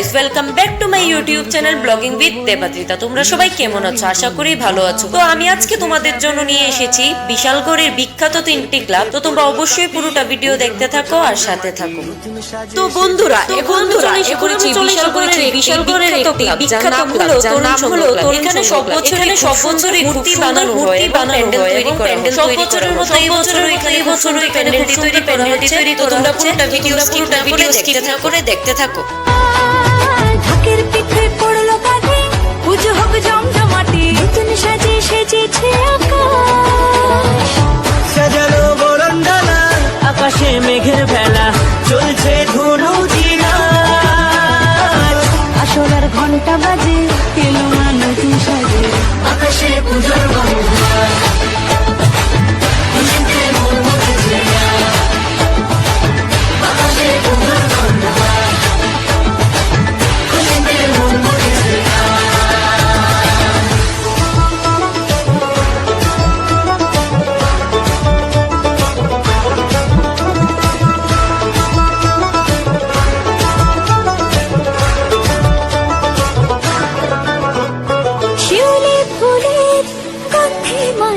Guys welcome back to my YouTube channel blogging with Debadrita তোমরা সবাই কেমন আছো? আশা করি ভালো আছো। তো আমি আজকে তোমাদের জন্য নিয়ে এসেছি বিশালগড়ের বিখ্যাত তিনটি ক্লাব। তো তোমরা অবশ্যই পুরোটা ভিডিও দেখতে থাকো আর সাথে থাকো। তো বন্ধুরা এখন আমি চলে করেছি বিশালগড়ের বিশালগড়ের একটি বিখ্যাত যার নাম হলো এখানে সব বছরই সব বছরই মূর্তি বানানো হয় বানানো হয়। এবং প্যান্ডেল সব বছরের মতো এই বছরও এখানে বছরই প্যান্ডেলটি তৈরি প্যান্ডেলটি তৈরি তো তোমরা পুরোটা ভিডিও স্কিপ করে দেখতে থাকো। করে দেখতে থাকো। ঢাকের পিঠে পড়ল পুজো হোক জমজমাটি নতুন সাজে সেজেছে আকাশ। সাজানো বরন্দানা আকাশে মেঘের ভেলা চলছে ধুনু আসলার ঘণ্টা বাজে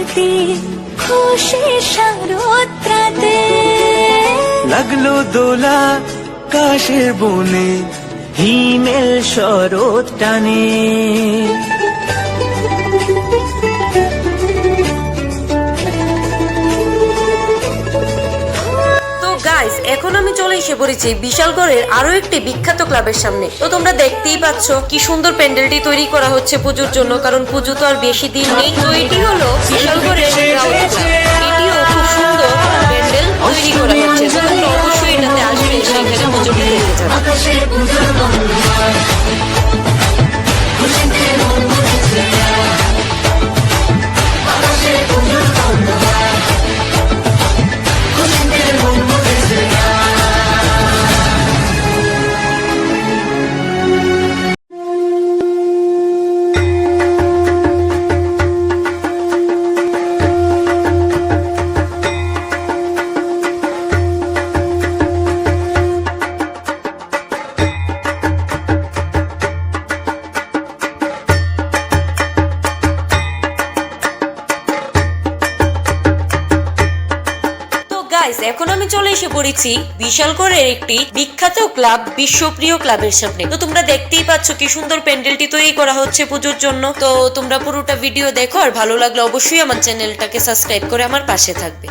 মাতে খুশি শারদ্রাতে। লাগল দোলা কাশের বনে হিমেল শরৎ টানে। এখন আমি চলে এসে পড়েছি বিশালগড়ের আরও একটি বিখ্যাত ক্লাবের সামনে। তো তোমরা দেখতেই পাচ্ছ কি সুন্দর প্যান্ডেলটি তৈরি করা হচ্ছে পুজোর জন্য, কারণ পুজো তো আর বেশি দিন নেই, তো এটি হলো বিশালগড়ের এটিও খুব সুন্দর প্যান্ডেল তৈরি করা হচ্ছে। অবশ্যই এটাতে আসবে, সেখানে দেখতে যাবে গাইস এখন আমি চলে এসে পড়েছি বিশাল করে একটি বিখ্যাত ক্লাব, বিশ্বপ্রিয় ক্লাবের সামনে। তো তোমরা দেখতেই পাচ্ছ কি সুন্দর প্যান্ডেলটি তৈরি করা হচ্ছে পুজোর জন্য। তো তোমরা পুরোটা ভিডিও দেখো আর ভালো লাগলে অবশ্যই আমার চ্যানেলটাকে সাবস্ক্রাইব করে আমার পাশে থাকবে।